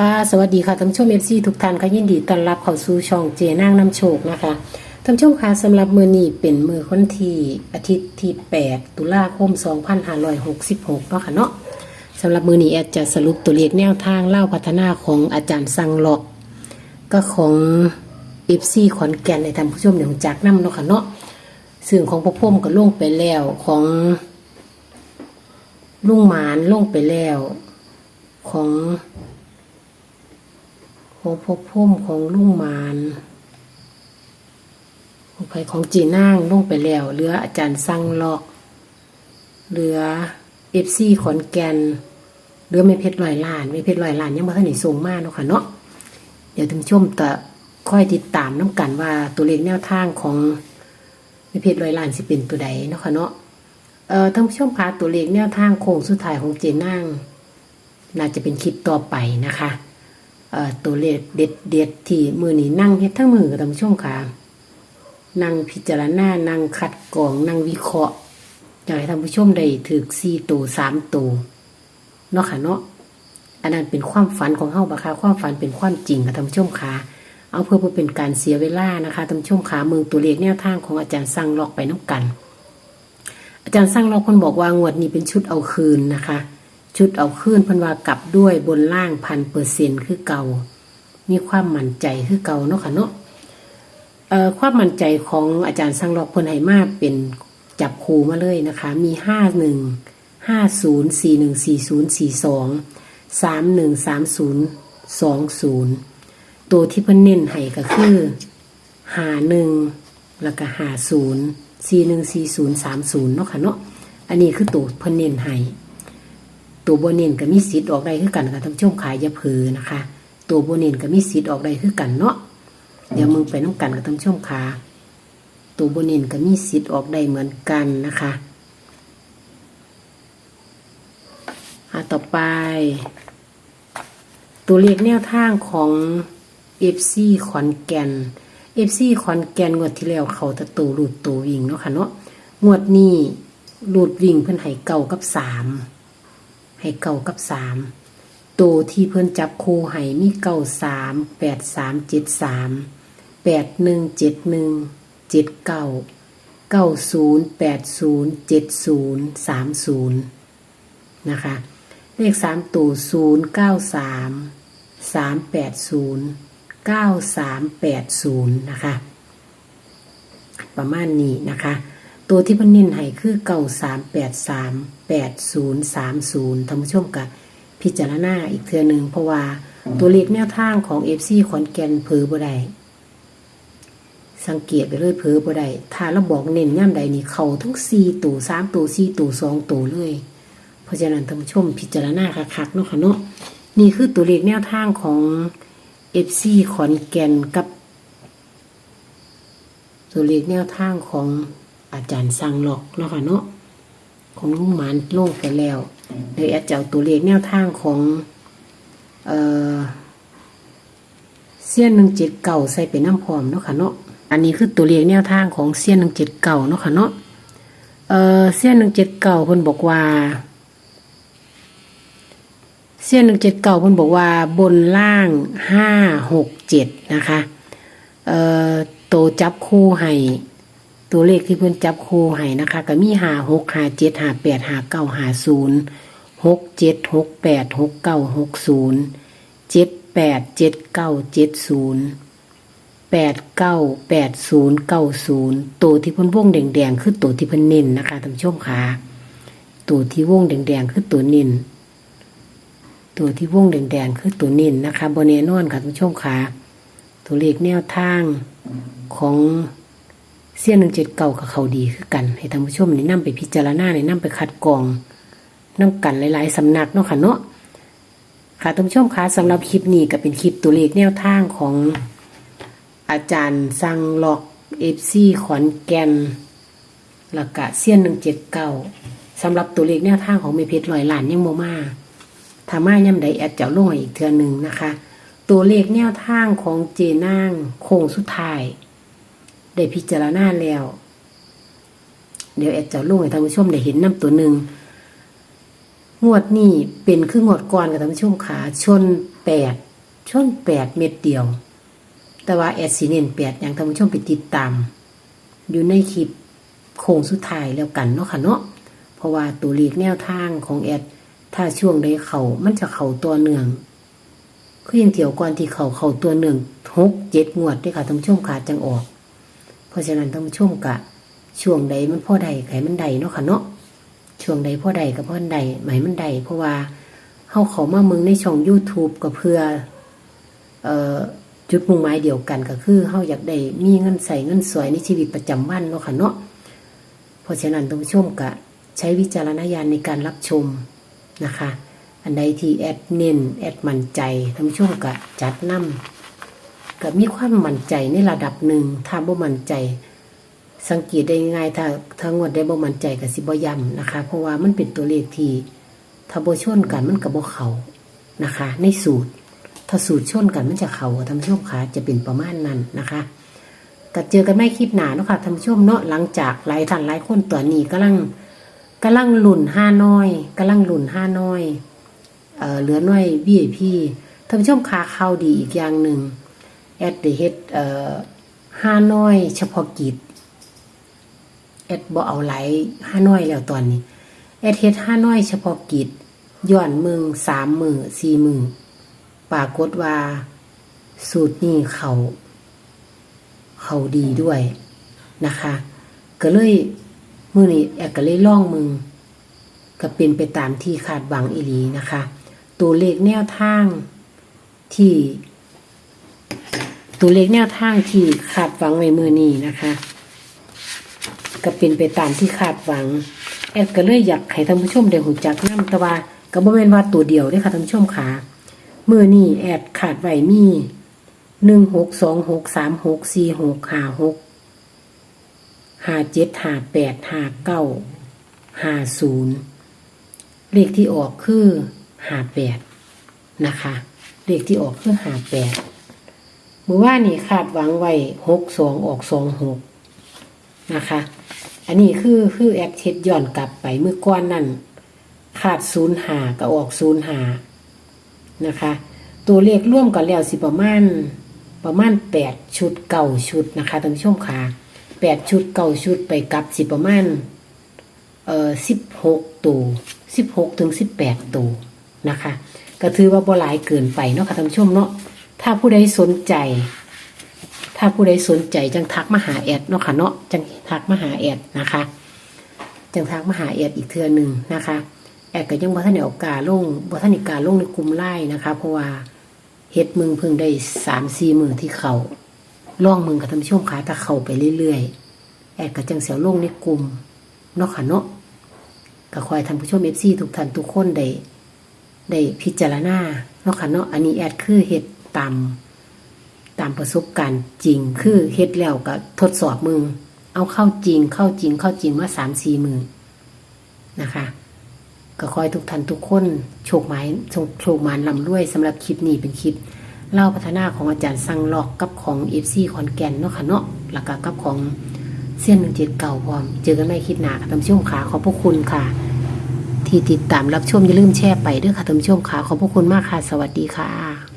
ค่ะ สวัสดีค่ะท่านผู้ชมเอฟซีทุกท่านค่ะยินดีต้อนรับเข้าสู่ช่องเจนางน้ำโชคนะคะท่านผู้ชมค่ะสำหรับมือนี้เป็นมือวันที่อาทิตย์ที่ 8 ตุลาคม 2566เนาะค่ะเนาะสำหรับมือนี้แอดจะสรุปตัวเลขแนวทางเล่าพัฒนาของอาจารย์สังหลอก ก็ของเอฟซีขอนแก่นในท่านผู้ชมเดี๋ยวจากน้ำเนาะค่ะเนาะซึ่งของพ่อพุ่มก็ล่วงไปแล้วของลุงหมานล่วงไปแล้วของ ของพบพุ่มของลุงมานของไผของจีนางลงไปแล้วเหลืออาจารย์สั่งลอกเหลือเอฟซีขอนแก่นเหลือไม่เพชรลอยล้านไม่เพชรลอยล้านยังบ่ทันได้ส่งมากเนาะค่ะเนาะเดี๋ยวท่านผู้ชมจะค่อยติดตามน้ำกันว่าตัวเลขแนวทางของไม่เพชรลอยล้านสิเป็นตัวใดเนาะค่ะเนาะเอ่อท่านผู้ชมคะตัวเลขแนวทางโค้งสุดท้ายของเจนางน่าจะเป็นคลิปต่อไปนะคะ ตัวเลขเด็ดเด็ดที่มือนี้นั่งเฮ็ดทั้งมือกับท่านผู้ชมค่ะนั่งพิจารณานั่งคัดกรองนั่งวิเคราะห์อยากให้ท่านผู้ชมได้ถือสี่ตัวสามตัวเนาะค่ะเนาะอันนั้นเป็นความฝันของเฮาปะคะความฝันเป็นความจริงค่ะท่านผู้ชมค่ะเอาเพื่อบ่เป็นการเสียเวลานะคะท่านผู้ชมค่ะมือตัวเลขแนวทางของอาจารย์สั่งลอกไปน้ำกัน อาจารย์สั่งลอกคนบอกว่างวดนี้เป็นชุดเอาคืนนะคะ ชุดเอาขึ้นพันว่ากลับด้วยบนล่างพันเปอร์เซ็นคือเก่า มีความมั่นใจคือเก่าเนาะค่ะเนาะความมั่นใจของอาจารย์สังหลอกพนไหมาเป็นจับคูมาเลยนะคะ มีห้าหนึ่งห้าศูนย์สี่หนึ่งสี่ศูนย์สี่สองสามหนึ่งสามศูนย์สองศูนย์ตัวที่เพิ่นเน้นให้ก็คือหาหนึ่งแล้วก็หาศูนย์สี่หนึ่งสี่ศูนย์สามศูนย์เนาะค่ะเนาะอันนี้คือตัวเพิ่นเน้นให้ ตัวโบเนนก็มีสิทธิ์ออกได้คือกันค่ะท่านผู้ชมขายยาเผือนะคะ ตัวโบเนนก็มีสิทธิ์ออกได้คือกันเนาะเดี๋ยวมึงไปน้ำกันกับท่านผู้ชมขาตัวโบเนนก็มีสิทธิ์ออกได้เหมือนกันนะคะอะต่อไป ตัวเลขแนวทางของเอฟซีขอนแก่นเอฟซีขอนแก่นงวดที่แล้วเขาตะตูหลุดตัววิ่งเนาะค่ะเนาะงวดนี้หลุดวิ่งเพิ่นให้เก่ากับสาม ให้เก่ากับสามตัวที่เพื่อนจับคู่ให้มีเก่าสามแปดสามเจ็ดสามแปดหนึ่งเจ็ดหนึ่งเจ็ดเก้าเก้าศูนย์แปดศูนย์เจ็ดศูนย์สามศูนย์นะคะ เลขสามตัวศูนย์เก้าสามสามแปดศูนย์เก้าสามแปดศูนย์นะคะ ประมาณนี้นะคะ ตัวที่เพันเน้นให้คือเก่าสามแปดสามแปดศูนย์สามศูนย์ท่านผู้ชมกับพิจารณาอีกเทือหนึ่งเพราะว่าตัวเลขแนวทางของเอฟซีขอนแก่นเผลอบ่ได้สังเกตไปเลยเผลอบ่ได้ถ้าเราบอกเน้นย่ำใดนี่เขาทั้งสี่ตัวสามตัวสี่ตัวสองตัวเลย เพราะฉะนั้นท่านผู้ชมพิจารณาคักๆเนาะค่ะเนาะนี่คือตัวเลขแนวทางของเอฟซีขอนแก่นกับ ตัวเลขแนวทางของ อาจารย์สังหลอกเนาะค่ะเนาะของลุงหมานลงไปแล้วเดี๋ยวแอดจะเอาตัวเลขแนวทางของเออเสี้ยนหนึ่งเจ็ดเก่าใส่เป็นน้ำพร้อมเนาะค่ะเนาะอันนี้คือตัวเลขแนวทางของเสี้ยนหนึ่งเจ็ดเก่าเนาะค่ะเนาะเออเสี้ยนหนึ่งเจ็ดเก่าเพิ่นบอกว่าเสี้ยนหนึ่งเจ็ดเก่าเพิ่นบอกว่าบนล่างห้าหกเจ็ดนะคะเอ่อโตจับคู่ให้ ตัวเลขที่เพื่อนจับคู่ให้นะคะ ก็มีหาหกหาเจ็ดหาแปดหาเก้าหาศูนย์หกเจ็ดหกแปดหกเก้าหกศูนย์เจ็ดแปดเจ็ดเก้าเจ็ดศูนย์แปดเก้าแปดศูนย์เก้าศูนย์ตัวที่เพิ่นวงแดงๆคือตัวที่เพิ่นเน้นนะคะท่านผู้ชมค่ะตัวที่วงแดงๆคือตัวเน้นตัวที่วงแดงๆคือตัวเน้นนะคะบนเนนอนค่ะท่านผู้ชมค่ะตัวเลขแนวทางของ เสี้ยนหนึ่งเจ็ดเก่ากับเขาดีคือกัน ให้ท่านผู้ชมนี่นํไปพิจารณาในนํไปคัดกรองนํกันหลายๆสำนักเนาะค่ะเนาะค่ะท่านผู้ชมคะสำหรับคลิปนี้ก็เป็นคลิปตัวเลขแนวทางของอาจารย์สังหลอกเอฟซีขอนแก่นแล้วก็เสี้ยนหนึ่งเจ็ดเก้าสำหรับตัวเลขแนวทางของเมเพชรลอยหลานยังโมมาถามาย่ำใดแอดเจะลงให้อีกเทือหนึ่งนะคะ ตัวเลขแนวทางของเจนางโค้งสุดท้าย ได้พิจารณาแล้ว เดี๋ยวแอดจะลงให้ท่านผู้ชมได้เห็นน้ำตัวหนึ่งงวดนี้เป็นคืองวดก่อนกับท่านผู้ชมขาชนแปดชนแปดเม็ดเดียว แต่ว่าแอดสีเน้นแปดอย่างท่านผู้ชมไปติดตาม อยู่ในคลิปโค้งสุดท้ายแล้วกันเนาะค่ะเนาะเพราะว่าตัวเลขแนวทางของแอดถ้าช่วงใดเขามันจะเข่าตัวเนืองคือยังเที่ยวก่อนที่เขาเข่าตัวเนืองหกเจ็ดงวดด้วยค่ะท่านผู้ชมขาจังออก เพราะฉะนั้นท่านผู้ชมกะช่วงใดมันพ่อใดไขมันใดเนาะค่ะเนาะช่วงใดพ่อใดกับพ่อใดหมายมันใดเพราะว่าเขาขามาเมืองในช่อง YouTube ก็เพื่อเอจุดมุ่งหมายเดียวกันก็คือเขาอยากได้มีเงินใส่เงินสวยในชีวิตประจำวันเนาะค่ะเนาะเพราะฉะนั้นท่านผู้ชมก็ใช้วิจารณญาณในการรับชมนะคะ อันใดที่แอดเน้นแอดมั่นใจท่านผู้ชมก็จัดนํ ก็มีความมั่นใจในระดับหนึ่งถ้าบ่มั่นใจ สังเกตได้ง่ายถ้าถ้างวดได้บ่มั่นใจกับสิบ่ย่ำนะคะ เพราะว่ามันเป็นตัวเลขที่ถ้าบ่ชนกันมันก็บ่เขานะคะ ในสูตร ถ้าสูตรชนกันมันจะเขาท่านผู้ชมคะจะเป็นประมาณนั้นนะคะก็เจอกันไม่คลิปหนาเนาะค่ะท่านผู้ชมเนาะหลังจากหลายท่านหลายคนตัวนี้กำลังกำลังหลุนห้าน้อยกำลังหลุนห้าน้อยเอ่อเหลือน้อย VIP ท่านผู้ชมขาเข้าดีอีกอย่างหนึ่ง แอดได้เฮ็ดเอ่อห้าน้อย เฉพาะกิจแอดบ่เอาไหลห้าน้อยแล้วตอนนี้แอดเฮ็ดห้าน้อย เฉพาะกิจย้อนมึงสามมือสี่มือปรากฏว่า สูตรนี้เขาเขาดีด้วยนะคะ ก็เลยมือนี้แอดก็เลยล่องมึงก็เป็นไปตามที่คาดหวังอีหลีนะคะ ตัวเลขแนวทางที่ ตัวเลขแนวทางที่คาดหวังไว้มือนี้นะคะ ก็เป็นไปตามที่คาดหวัง แอดก็เลยอยากให้ท่านผู้ชมได้หูจักน้ำตะว่าก็บ่แม่นว่าตัวเดียวเด้ค่ะท่านผู้ชมค่ะมื้อนี้แอดขาดไว้มีหนึ่งหกสองหกสามหกสี่หกห้าหกห้าเจ็ดห้าแปดห้าเก้าห้าศูนย์เลขที่ออกคือห้าแปดนะคะ เลขที่ออกคือห้าแปด มือว่านี่คาดหวังไว้หกสองออกสองหกนะคะ อันนี้คือคือแอดเช็ดย้อนกลับไปเมื่อก้อนนั่นขาดศูนย์หาก็ออกศูนย์หานะคะ ตัวเลขร่วมกันแล้วสิประมาณประมาณแปดชุดเก่าชุดนะคะท่านผู้ชมค่ะแปดชุดเก่าชุดไปกลับสิประมาณเอ่อสิบหกตัวสิบหกถึงสิบแปดตัวนะคะ ก็ถือว่าบ่หลายเกินไปเนาะค่ะท่านผู้ชมเนาะ ถ้าผู้ใดสนใจ ถ้าผู้ใดสนใจจังทักมาหาแอดเนาะค่ะเนาะจังทักมาหาแอดนะคะ จังทักมาหาแอดอีกเทือหนึ่งนะคะ แอดก็ยังบ่ทันได้เออกกล้าลงบ่ทันได้กล้าลงในกลุ่มไล่นะคะ เพราะว่าเฮ็ดมึงเพิ่งได้สามสี่มือที่เขาล่องมึงกับท่านผู้ชมขาถ้าเข้าไปเรื่อยๆ แอดก็จังเสียวลงในกลุ่มเนาะค่ะเนาะก็คอยท่านผู้ชม FC ทุกท่านทุกคนได้ได้พิจารณาเนาะค่ะเนาะอันนี้แอดคือเฮ็ด ตามตามประสบการณ์จริง คือเฮ็ดแล้วก็ทดสอบมือ เอาเข้าจริง เข้าจริง เข้าจริงมาสามสี่มือนะคะ ก็คอยทุกท่านทุกคนโชคไม้โชคโชคมานลำรวยสำหรับคลิปนี้เป็นคลิปเล่าพัฒนาของอาจารย์สังลอกกับของเอฟซีขอนแกนเนาะค่ะเนาะแล้วก็กับของเส้นหนึ่งเจ็ดเก่าพร้อม เจอกันไม่คลิปหนาค่ะท่านผู้ชมขาขอบพระคุณค่ะ ที่ติดตามรับชมอย่าลืมแชร์ไปด้วยค่ะท่านผู้ชมขาขอบพระคุณมากค่ะ สวัสดีค่ะ